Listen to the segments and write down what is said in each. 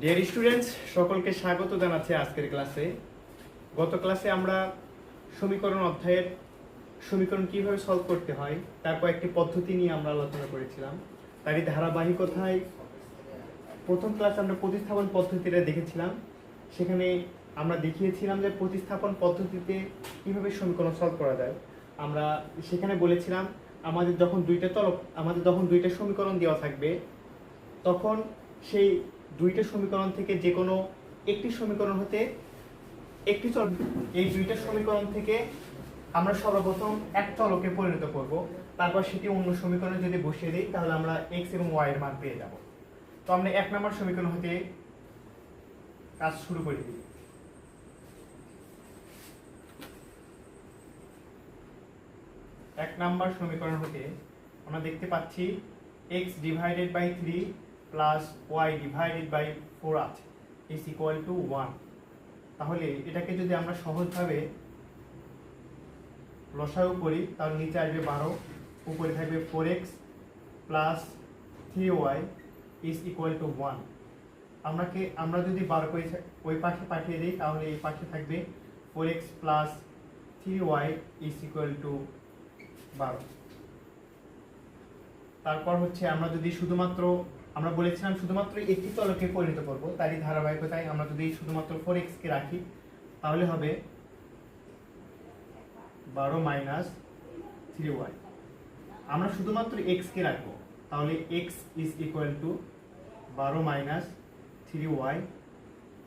Dear students সকলকে স্বাগত জানাচ্ছি আজকের ক্লাসে। গত ক্লাসে আমরা সমীকরণ অধ্যায়ের সমীকরণ কীভাবে সলভ করতে হয়, তার কয়েকটি পদ্ধতি নিয়ে আমরা আলোচনা করেছিলাম। তারই ধারাবাহিকতায় প্রথম ক্লাসে আমরা প্রতিস্থাপন পদ্ধতিটা দেখেছিলাম। সেখানে আমরা দেখিয়েছিলাম যে প্রতিস্থাপন পদ্ধতিতে কীভাবে সমীকরণ সলভ করা যায়। আমরা সেখানে বলেছিলাম, আমাদের যখন দুইটা তলব আমাদের যখন দুইটা সমীকরণ দেওয়া থাকবে, তখন সেই দুইটা সমীকরণ থেকে যে কোনো একটি সমীকরণ হতে একটি চল এই দুইটা সমীকরণ থেকে আমরা সর্বপ্রথম এক চলকে পরিণত করব। তারপর সেটি অন্য সমীকরণে যদি বসিয়ে দিই, তাহলে আমরা এক্স এবং ওয়াই এর মান পেয়ে যাব। তো আমরা এক নম্বর সমীকরণ হতে কাজ শুরু করে দিই। এক নাম্বার সমীকরণ হতে আমরা দেখতে পাচ্ছি x divided by three plus y divided by four আছে ইজ ইকুয়াল টু ওয়ান তাহলে এটাকে যদি আমরা সহজভাবে লসাগু করি, তাহলে নিচে আসবে বারো, উপরে থাকবে four x plus three y is equal to one আমরাকে, আমরা যদি বারো করে ওই পাশে পাঠিয়ে দিই, তাহলে এই পাশে থাকবে four x plus three y is equal to বারো। তারপর হচ্ছে আমরা যদি শুধুমাত্র আমরা বলেছিলাম শুধুমাত্র একটি তলকে পরিণত করব, তারই ধারাবাহিকতায় আমরা যদি শুধুমাত্র ফোর কে রাখি, তাহলে হবে বারো মাইনাস থ্রি ওয়াই আমরা শুধুমাত্র এক্স কে রাখব, তাহলে এক্স ইজ ইকুয়াল টু বারো minus three y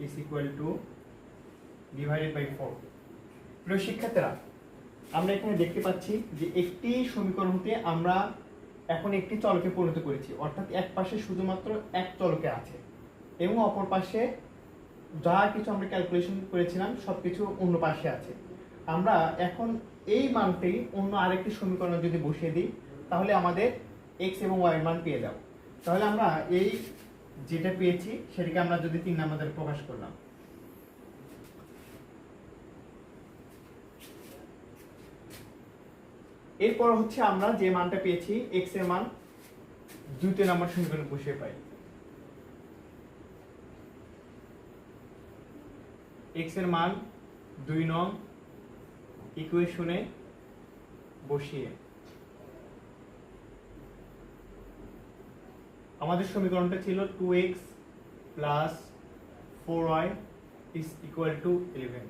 is equal to divided by four প্রিয় শিক্ষার্থীরা, আমরা এখানে দেখতে পাচ্ছি যে একটি সমীকরণ হতে আমরা এখন একটি চলকে পরিণত করেছি, অর্থাৎ এক পাশে শুধুমাত্র এক চলকে আছে এবং অপর পাশে যা কিছু আমরা ক্যালকুলেশন করেছিলাম সব কিছু অন্য পাশে আছে। আমরা এখন এই মানটি অন্য আরেকটি সমীকরণ যদি বসিয়ে দিই, তাহলে আমাদের এক্স এবং ওয়াই মান পেয়ে যাব। তাহলে আমরা এই যেটা পেয়েছি, সেটাকে আমরা যদি তিন নাম্বার প্রকাশ করলাম। এরপর হচ্ছে আমরা যে মানটা পেয়েছি এক্সের মান দ্বিতীয় নাম্বার সমীকরণে বসিয়ে পাই। এক্সের মান দুই নং ইকুয়েশনে বসিয়ে। আমাদের সমীকরণটা ছিল two x plus four y is equal to eleven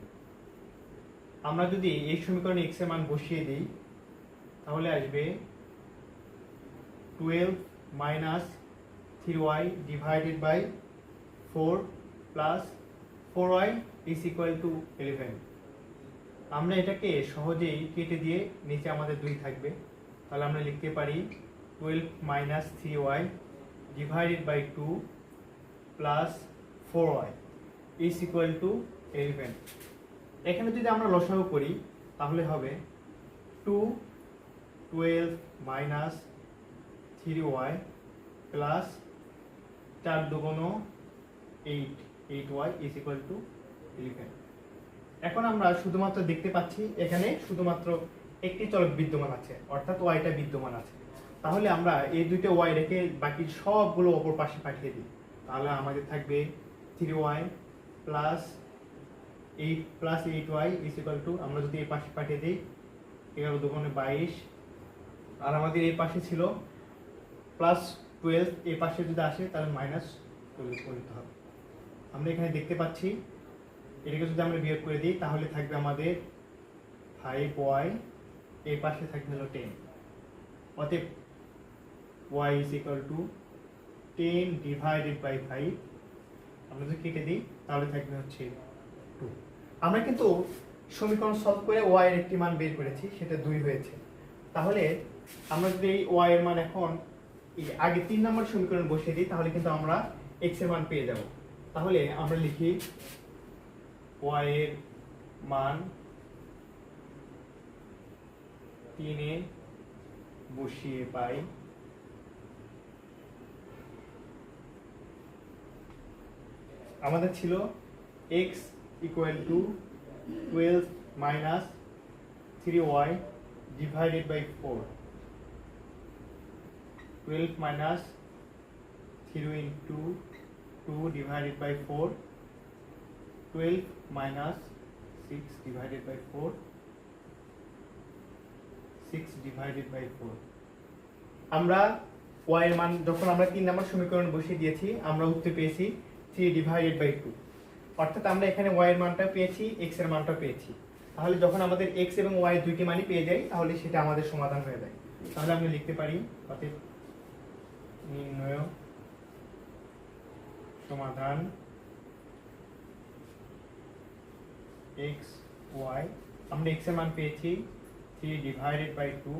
আমরা যদি এই সমীকরণে এক্সের মান বসিয়ে দিই তাহলে আসবে twelve minus three y divided by four plus four y is equal to eleven আমরা এটাকে সহজেই কেটে দিয়ে নিচে আমাদের দুই থাকবে। তাহলে আমরা লিখতে পারি twelve minus three y divided by two plus four y is equal to eleven এখানে যদি আমরা লসাগু করি, তাহলে হবে two twelve minus three y plus চার দুগুণ eight eight y is equal to eleven এখন আমরা শুধুমাত্র দেখতে পাচ্ছি এখানে শুধুমাত্র একটি চলক বিদ্যমান আছে, অর্থাৎ ওয়াইটা বিদ্যমান আছে। তাহলে আমরা এই দুইটা ওয়াই রেখে বাকি সবগুলো অপর পাশে পাঠিয়ে দিই। তাহলে আমাদের থাকবে three y plus eight plus eight y is two আমরা যদি এই পাশে পাঠিয়ে দিই এগারো দুগুণে বাইশ আর আমাদের এই পাশে ছিল প্লাস টুয়েলভ এই পাশে যদি আসে তাহলে মাইনাস টুয়েলভ করতে হবে। আমরা এখানে দেখতে পাচ্ছি, এটাকে যদি আমরা বিয়োগ করে দিই, তাহলে থাকবে আমাদের ফাইভ ওয়াই এই পাশে থাকবে হলো টেন অতএব y is equal to ten divided by five আমরা যদি কেটে দিই, তাহলে থাকবে হচ্ছে টু আমরা কিন্তু সমীকরণ সলভ করে ওয়াই এর একটি মান বের করেছি, সেটা দুই হয়েছে। তাহলে আমরা যদি এই ওয়াই এর মান এখন আগে তিন নম্বর সমীকরণ বসিয়ে দিই, তাহলে কিন্তু আমরা এক্সের মান পেয়ে যাব। তাহলে আমরা লিখি ওয়াই এর মান তিনে বসিয়ে পাই আমাদের ছিল x equal to twelve minus three y divided by 4 12 minus 0 into two divided by four twelve minus six divided by four six divided by four আমরা y এর মান, যখন আমরা তিন নম্বর সমীকরণ বসিয়ে দিয়েছি, আমরা উত্তর পেয়েছি থ্রি ডিভাইডেড বাই টু অর্থাৎ আমরা এখানে y এর মানটা পেয়েছি, x এর মানটা পেয়েছি। তাহলে যখন আমাদের x এবং y দুইটি মানই পেয়ে যাই তাহলে সেটা আমাদের সমাধান হয়ে যায়। তাহলে আমরা লিখতে পারি, অতএব নির্ণয় সমাধান x y. আমরা x এর মান পেয়েছি থ্রি ডিভাইডেড বাই টু